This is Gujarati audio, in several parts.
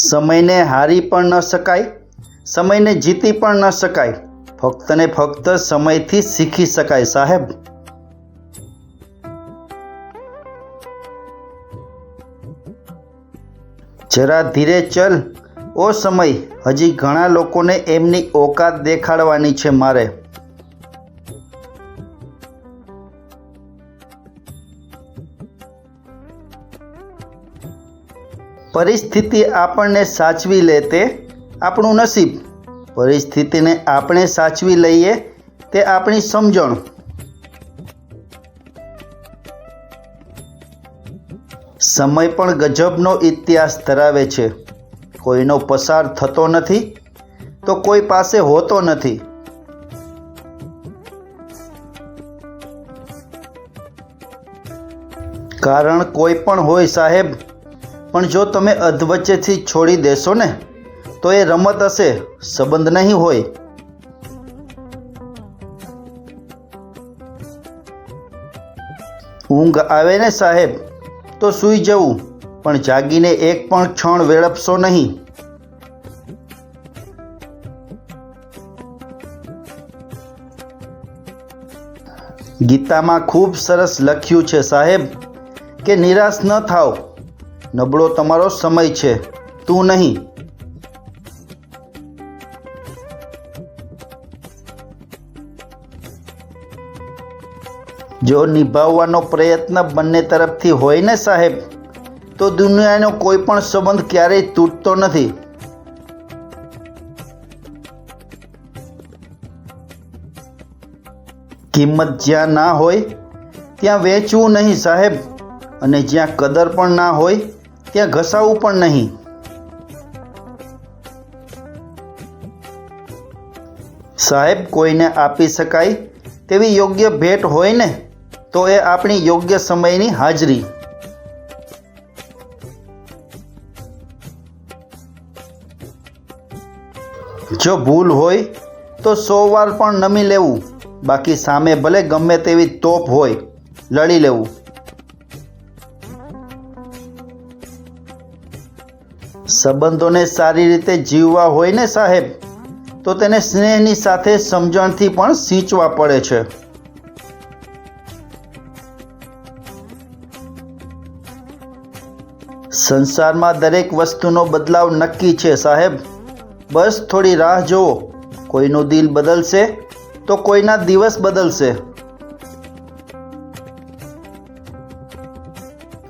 સમયને હારી પણ ન શકાય, સમયને જીતી પણ ન શકાય. ફક્ત ને ફક્ત સમયથી શીખી શકાય, સાહેબ. જરા ધીરે ચલ. ઓ સમય, હજી ઘણા લોકોને એમની ઓકાત દેખાડવાની છે મારે. પરિસ્થિતિ આપણને સાચવી લે તે આપણું નસીબ. પરિસ્થિતિને આપણે સાચવી લઈએ તે આપણી સમજણ. સમય પણ ગજબનો ઇતિહાસ ધરાવે છે. કોઈનો પસાર થતો નથી તો કોઈ પાસે હોતો નથી. કારણ કોઈ પણ હોય સાહેબ પણ જો તમે અધવચ્ચેથી છોડી દેશો ને, તો એ રમત હશે, સંબંધ નહીં હોય. ઊંઘ આવે ને સાહેબ, તો સૂઈ જવું, પણ જાગીને એક પણ ક્ષણ વેડપશો નહીં. ગીતામાં ખૂબ સરસ લખ્યું છે સાહેબ, કે નિરાશ ન થાવ નબળો તમારો સમય છે. તું નહીં. જો નિભાવવાનો પ્રયત્ન બંને તરફથી હોય ને સાહેબ, તો દુનિયાનો કોઈ પણ સંબંધ ક્યારેય તૂટતો નથી. કિંમત જ્યાં ના હોય, ત્યાં વેચવું નહીં સાહેબ, અને જ્યાં કદર પણ ના હોય ત્યાં ઘસાવું પણ નહીં. સાહેબ, કોઈને આપી શકાય તેવી યોગ્ય ભેટ હોય ને, તો એ આપણી યોગ્ય સમયની હાજરી. જો ભૂલ હોય, તો સો વાર પણ નમી લેવું. બાકી સામે ભલે ગમે તેવી તોપ હોય, લડી લેવું. સંબંધોને સારી રીતે જીવવા હોય ને સાહેબ, તો તેને સ્નેહની સાથે સમજણથી પણ સિંચવા પડે છે. સંસારમાં દરેક વસ્તુનો બદલાવ નક્કી છે સાહેબ. બસ થોડી રાહ જુઓ. કોઈનું દિલ બદલશે તો કોઈના દિવસ બદલશે.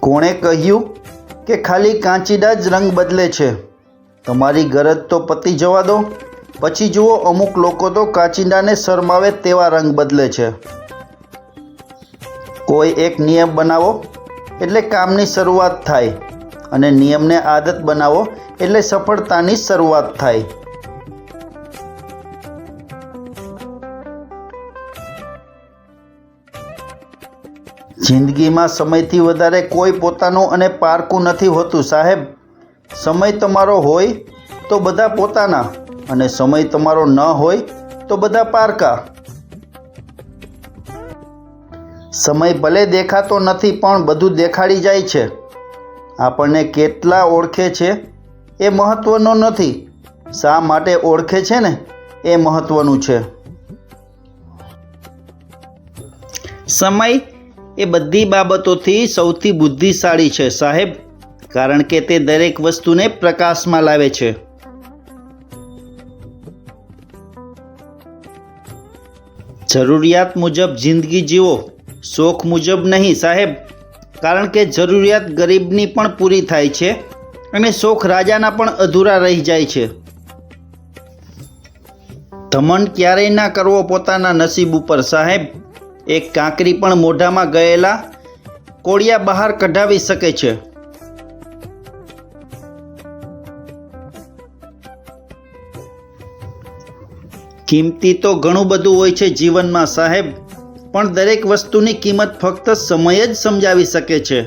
કોણે કહ્યું કે ખાલી કાંચીડા જ રંગ બદલે છે? તમારી ગરજ તો પતી જવા દો. પછી જુઓ, અમુક લોકો તો કાંચીડાને શરમાવે તેવા રંગ બદલે છે. કોઈ એક નિયમ બનાવો એટલે કામની શરૂઆત થાય અને નિયમને આદત બનાવો એટલે સફળતાની શરૂઆત થાય. જિંદગીમાં સમયથી વધારે કોઈ પોતાનું અને પારકું નથી હોતું, સાહેબ. સમય તમારો હોય તો બધા પોતાના અને સમય તમારો ન હોય તો બધા પારકા. સમય ભલે દેખાતો નથી, પણ બધું દેખાડી જાય છે. આપણને કેટલા ઓળખે છે એ મહત્ત્વનો નથી. શા માટે ઓળખે છે ને એ મહત્ત્વનું છે. સમય એ બધી બાબતોથી સૌથી બુદ્ધિશાળી છે, સાહેબ. કારણ કે તે દરેક વસ્તુને પ્રકાશમાં લાવે છે. જરૂરિયાત મુજબ જિંદગી જીવો, શોખ મુજબ નહીં, સાહેબ. કારણ કે જરૂરિયાત ગરીબની પણ પૂરી થાય છે અને શોખ રાજાના પણ અધૂરા રહી જાય છે. ધમન ક્યારેય ના કરવો પોતાના નસીબ ઉપર, સાહેબ. એક કાંકરી પણ મોઢામાં ગયેલા કોળિયા બહાર કઢાવી શકે છે. કિંમતી તો ઘણું બધું હોય છે જીવનમાં સાહેબ, પણ દરેક વસ્તુની કિંમત ફક્ત સમય જ સમજાવી શકે છે.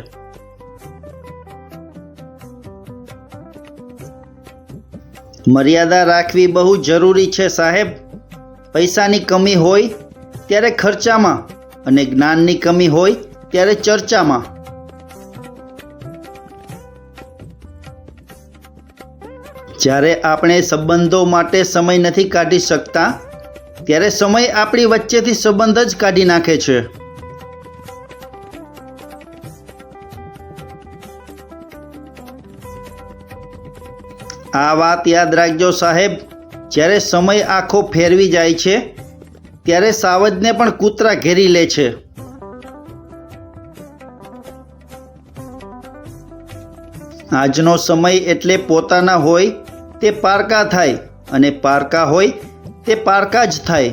મર્યાદા રાખવી બહુ જરૂરી છે સાહેબ. પૈસાની કમી હોય ત્યારે ખર્ચામાં અને જ્ઞાનની કમી હોય ત્યારે ચર્ચામાં. જ્યારે આપણે સંબંધો માટે સમય નથી કાઢી શકતા, ત્યારે સમય આપણી વચ્ચેથી સંબંધ જ કાઢી નાખે છે. આ વાત યાદ રાખજો સાહેબ, જ્યારે સમય આખો ફેરવી જાય છે ત્યારે સાવજને પણ કૂતરા ઘેરી લે છે. આજનો સમય એટલે પોતાના હોય તે પારકા થાય અને પારકા હોય તે પારકા જ થાય.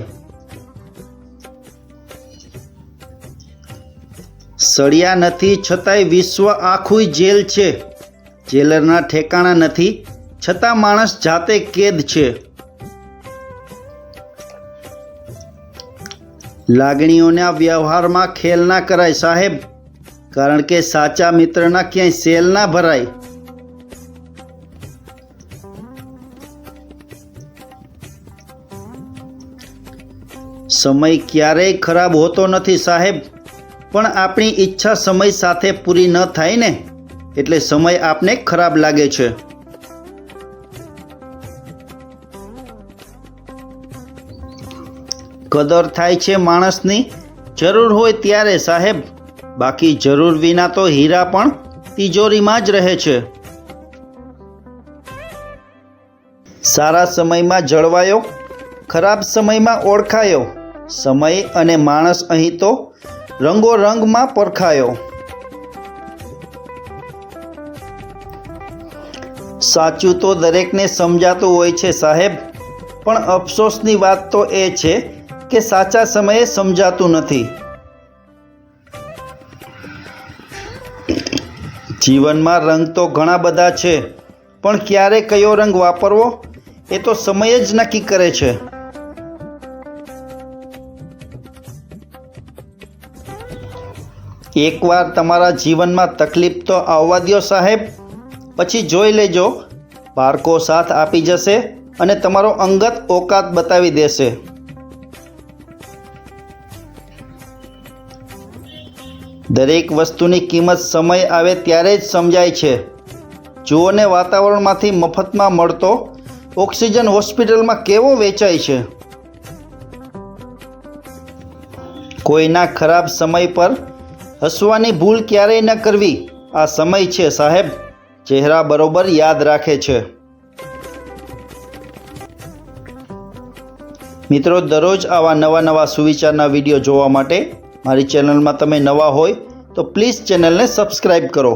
સળિયા નથી છતાંય વિશ્વ આખું જેલ છે. જેલરના ઠેકાણા નથી છતાં માણસ જાતે કેદ છે. લાગણીઓના વ્યવહારમાં ખેલ ના કરાય સાહેબ. કારણ કે સાચા મિત્રના ક્યાંય સેલ ના ભરાય. સમય ક્યારેય ખરાબ હોતો નથી સાહેબ. પણ આપણી ઈચ્છા સમય સાથે પૂરી ન થાય ને. એટલે સમય આપને ખરાબ લાગે છે. કદર થાય છે માણસની. જરૂર હોય ત્યારે સાહેબ. બાકી જરૂર વિના તો હીરા પણ તિજોરીમાં જ રહે છે. સારા સમયમાં જળવાયો, ખરાબ સમયમાં ઓળખાયો. સમય અને માણસ અહીં તો રંગો રંગમાં પરખાયો. સાચું તો દરેકને સમજાતું હોય છે સાહેબ, પણ અફસોસની વાત તો એ છે કે સાચા સમયે સમજાતું નથી. જીવનમાં રંગ તો ઘણા બધા છે, પણ ક્યારે કયો રંગ વાપરવો એ તો સમય જ નક્કી કરે છે. એકવાર તમારા જીવનમાં તકલીફ તો આવવા દ્યો સાહેબ, પછી જોઈ લેજો. બાળકો સાથ આપી જશે અને તમારો અંગત ઓકાત બતાવી દેશે. દરેક વસ્તુની કિંમત સમય આવે ત્યારે જ સમજાય છે. જુઓને વાતાવરણમાંથી મફતમાં મળતો ઓક્સિજન હોસ્પિટલમાં કેવો વેચાય છે? કોઈના ખરાબ સમય પર હસવાની ભૂલ ક્યારેય ન કરવી. આ સમય છે સાહેબ, ચહેરા બરોબર યાદ રાખે છે. મિત્રો, દરરોજ આવા નવા નવા સુવિચારના વીડિયો જોવા માટે મારી ચેનલમાં તમે નવા હોય તો પ્લીઝ ચેનલને સબસ્ક્રાઈબ કરો.